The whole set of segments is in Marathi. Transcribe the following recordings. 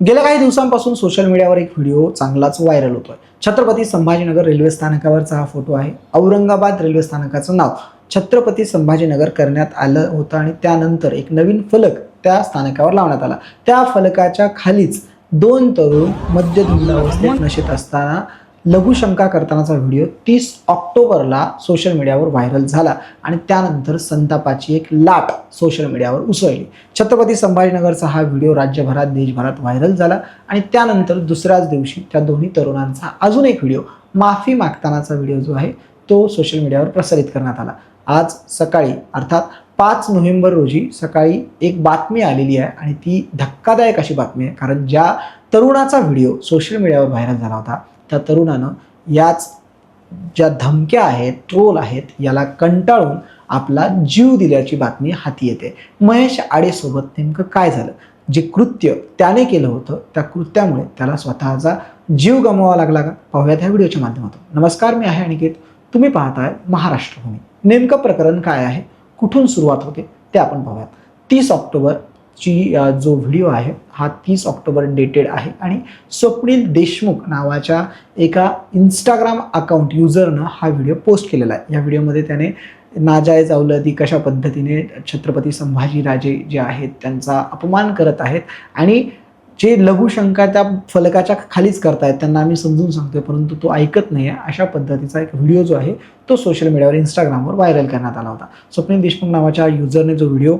गेल्या काही दिवसांपासून सोशल मीडियावर एक व्हिडिओ चांगलाच व्हायरल होतोय. छत्रपती संभाजीनगर रेल्वे स्थानकावरचा हा फोटो आहे. औरंगाबाद रेल्वे स्थानकाचं नाव. छत्रपती संभाजीनगर करण्यात आलं होतं आणि त्यानंतर एक नवीन फलक त्या स्थानकावर लावण्यात आला. त्या फलकाच्या खालीच दोन तरुण मध्यधुंदावस्थेत नशेत असताना लघुशंका करतानाचा व्हिडिओ तीस ऑक्टोबरला सोशल मीडियावर व्हायरल झाला आणि त्यानंतर संतापाची एक लाट सोशल मीडियावर उसळली. छत्रपती संभाजीनगरचा हा व्हिडिओ राज्यभरात देशभरात व्हायरल झाला आणि त्यानंतर दुसऱ्याच दिवशी त्या दोन्ही तरुणांचा अजून एक व्हिडिओ माफी मागतानाचा व्हिडिओ जो आहे तो सोशल मीडियावर प्रसारित करण्यात आला. आज सकाळी अर्थात पाच नोव्हेंबर रोजी सकाळी एक बातमी आलेली आहे आणि ती धक्कादायक अशी बातमी आहे कारण ज्या तरुणाचा व्हिडिओ सोशल मीडियावर व्हायरल झाला होता त्या तरुणानं याच ज्या धमक्या आहेत ट्रोल आहेत याला कंटाळून आपला जीव दिल्याची बातमी हाती येते. महेश आडेसोबत नेमकं काय झालं? जे कृत्य त्याने केलं होतं त्या कृत्यामुळे त्याला स्वतःचा जीव गमवावा लागला का? पाहूयात ह्या व्हिडिओच्या माध्यमातून. नमस्कार मी आहे अनिकेत. तुम्ही पाहताय महाराष्ट्रभूमी. नेमकं प्रकरण काय आहे? कुठून सुरुवात होते? ते आपण पाहूयात. तीस ऑक्टोबर ची जो व्हिडिओ आहे हा तीस ऑक्टोबर डेटेड आहे. आणि स्वप्नील देशमुख नावाच्या एका इंस्टाग्राम अकाउंट युजरनं हा व्हिडिओ पोस्ट केलेला आहे. या व्हिडिओमध्ये त्याने नाजायज अवलती कशा पद्धतीने छत्रपती संभाजीराजे जे आहेत त्यांचा अपमान करत आहेत आणि जे लघुशंका त्या फलकाच्या खालीच करतायत त्यांना आम्ही समजून सांगतोय परंतु तो ऐकत नाही आहे अशा पद्धतीचा एक व्हिडिओ जो आहे तो सोशल मीडियावर इंस्टाग्रामवर व्हायरल करण्यात आला होता. स्वप्नील देशमुख नावाच्या युजरने जो व्हिडिओ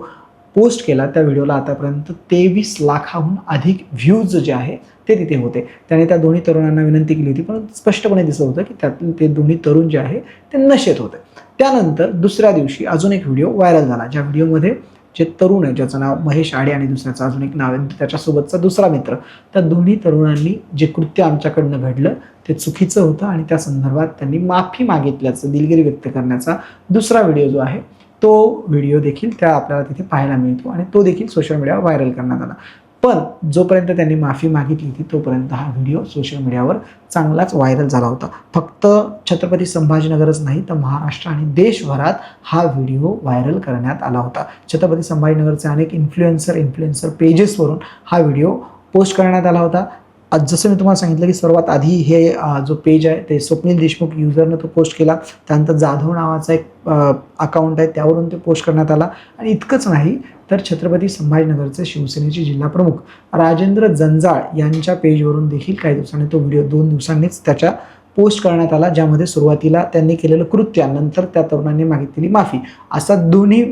पोस्ट केला त्या व्हिडिओला आतापर्यंत तेवीस लाखाहून अधिक व्ह्यूज जे आहे ते तिथे होते. त्याने त्या दोन्ही तरुणांना विनंती केली होती पण स्पष्टपणे दिसत होतं की त्यातले ते दोन्ही तरुण जे आहे ते नशेत होते. त्यानंतर दुसऱ्या दिवशी अजून एक व्हिडिओ व्हायरल झाला ज्या व्हिडिओमध्ये जे तरुण आहे ज्याचं नाव महेश आडे आणि दुसऱ्याचं अजून एक नाव आहे म्हणजे त्याच्यासोबतचा दुसरा मित्र. त्या दोन्ही तरुणांनी जे कृत्य आमच्याकडनं घडलं ते चुकीचं होतं आणि त्या संदर्भात त्यांनी माफी मागितल्याचं दिलगिरी व्यक्त करण्याचा दुसरा व्हिडिओ जो आहे तो व्हिडिओ देखील त्या आपल्याला तिथे पाहायला मिळतो आणि तो देखील सोशल मीडियावर व्हायरल करण्यात आला. पण जोपर्यंत त्यांनी माफी मागितली होती तोपर्यंत हा व्हिडिओ सोशल मीडियावर चांगलाच व्हायरल झाला होता. फक्त छत्रपती संभाजीनगरच नाही तर महाराष्ट्र आणि देशभरात हा व्हिडिओ व्हायरल करण्यात आला होता. छत्रपती संभाजीनगरचे अनेक इन्फ्लुएन्सर इन्फ्लुएन्सर पेजेसवरून हा व्हिडिओ पोस्ट करण्यात आला होता. आज जसं मी तुम्हाला सांगितलं की सर्वात आधी हे जो पेज आहे ते स्वप्नील देशमुख युजरनं तो पोस्ट केला. त्यानंतर जाधव नावाचा एक अकाउंट आहे त्यावरून ते पोस्ट करण्यात आला. आणि इतकंच नाही तर छत्रपती संभाजीनगरचे शिवसेनेचे जिल्हा प्रमुख राजेंद्र जंजाळ यांच्या पेजवरून देखील काही दिवसांनी तो व्हिडिओ दोन दिवसांनीच त्याच्या पोस्ट करण्यात आला ज्यामध्ये सुरुवातीला त्यांनी केलेलं कृत्य नंतर त्या तरुणांनी मागितलेली माफी. असा दोन्ही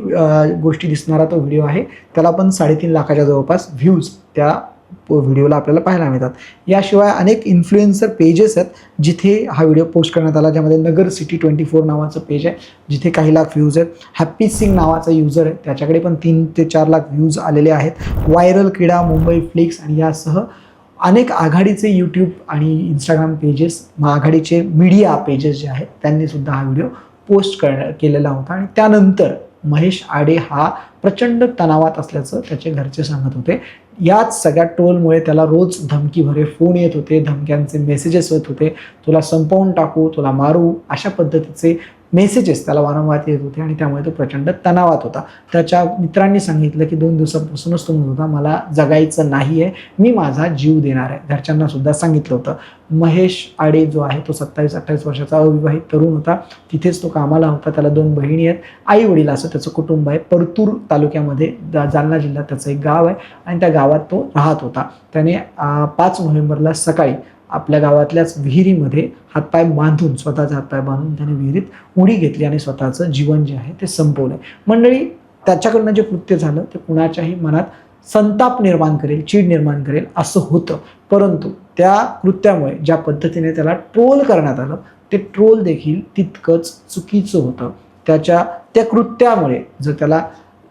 गोष्टी दिसणारा तो व्हिडिओ आहे. त्याला पण साडेतीन लाखाच्या जवळपास व्ह्यूज त्या व्हिडिओला आपल्याला पाहायला मिळतात. याशिवाय अनेक इन्फ्लुएन्सर पेजेस आहेत जिथे हा व्हिडिओ पोस्ट करण्यात आला ज्यामध्ये नगर सिटी ट्वेंटी फोर नावाचं पेज आहे जिथे काही लाख व्ह्यूज आहेत. हॅप्पी सिंग नावाचा युजर आहे. त्याच्याकडे पण तीन ते चार लाख व्ह्यूज आलेले आहेत. व्हायरल क्रीडा मुंबई फ्लिक्स आणि यासह अनेक आघाडीचे यूट्यूब आणि इंस्टाग्राम पेजेस आघाडीचे मीडिया पेजेस जे आहेत त्यांनी सुद्धा हा व्हिडिओ पोस्ट कर केलेला होता. आणि त्यानंतर महेश आडे हा प्रचंड तणावात असल्याचं त्याचे घरचे सांगत होते. याच सगळ्या टोलमुळे त्याला रोज धमकीभरे फोन येत होते धमक्यांचे मेसेजेस येत होते. तुला संपवून टाकू तुला मारू अशा पद्धतीचे मेसेजेस त्याला वारंवार येत होते आणि त्यामुळे तो प्रचंड तणावात होता. त्याच्या मित्रांनी सांगितलं की दोन दिवसापासूनच तो म्हणत होता मला जगायचं नाही आहे मी माझा जीव देणार आहे. घरच्यांना सुद्धा सांगितलं होतं. महेश आडे जो आहे तो सत्तावीस अठ्ठावीस वर्षाचा अविवाहित तरुण होता. तिथेच तो कामाला होता त्याला दोन बहिणी आहेत. आई वडील असं त्याचं कुटुंब आहे. परतूर तालुक्यामध्ये जा- जालना जिल्ह्यात त्याचं एक गाव आहे आणि त्या गावात तो राहत होता. त्याने पाच नोव्हेंबरला सकाळी आपल्या गावातल्याच विहिरीमध्ये हातपाय बांधून स्वतःचा हातपाय बांधून त्याने विहिरीत उडी घेतली आणि स्वतःचं जीवन जे आहे ते संपवलंय. मंडळी त्याच्याकडनं जे कृत्य झालं ते कुणाच्याही मनात संताप निर्माण करेल चीड निर्माण करेल असं होतं. परंतु त्या कृत्यामुळे ज्या पद्धतीने त्याला ट्रोल करण्यात आलं ते ट्रोल देखील तितकंच चुकीचं होतं. त्याच्या त्या कृत्यामुळे जर त्याला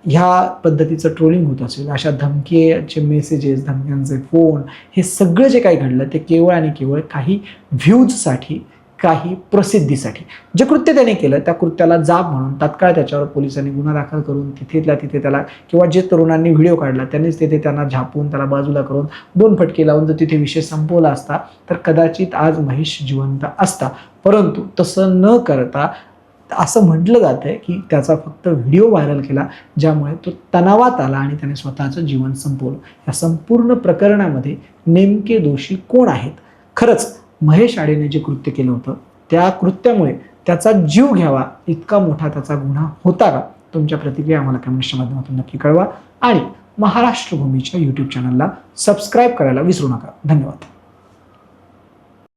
ह्या पद्धतीचं ट्रोलिंग होत असेल अशा धमकीचे मेसेजेस धमक्यांचे फोन हे सगळं जे काही घडलं ते केवळ आणि केवळ काही व्ह्यूजसाठी काही प्रसिद्धीसाठी. जे कृत्य त्याने केलं त्या कृत्याला जाब म्हणून तात्काळ त्याच्यावर पोलिसांनी गुन्हा दाखल करून तिथेतल्या तिथे त्याला किंवा जे तरुणांनी व्हिडिओ काढला त्यांनीच तिथे त्यांना झापून त्याला बाजूला करून दोन फटके लावून जर तिथे विषय संपवला असता तर कदाचित आज महेश जिवंत असता. परंतु तसं न करता असं म्हटलं जातं आहे की त्याचा फक्त व्हिडिओ व्हायरल केला ज्यामुळे तो तणावात आला आणि त्याने स्वतःचं जीवन संपवलं. या संपूर्ण प्रकरणामध्ये नेमके दोषी कोण आहेत? खरंच महेश आडेने जे कृत्य केलं होतं त्या कृत्यामुळे त्याचा जीव घ्यावा इतका मोठा त्याचा गुन्हा होता का? तुमच्या प्रतिक्रिया आम्हाला कमेंट्सच्या माध्यमातून नक्की कळवा. आणि महाराष्ट्र भूमीच्या यूट्यूब चॅनलला सबस्क्राईब करायला विसरू नका. धन्यवाद.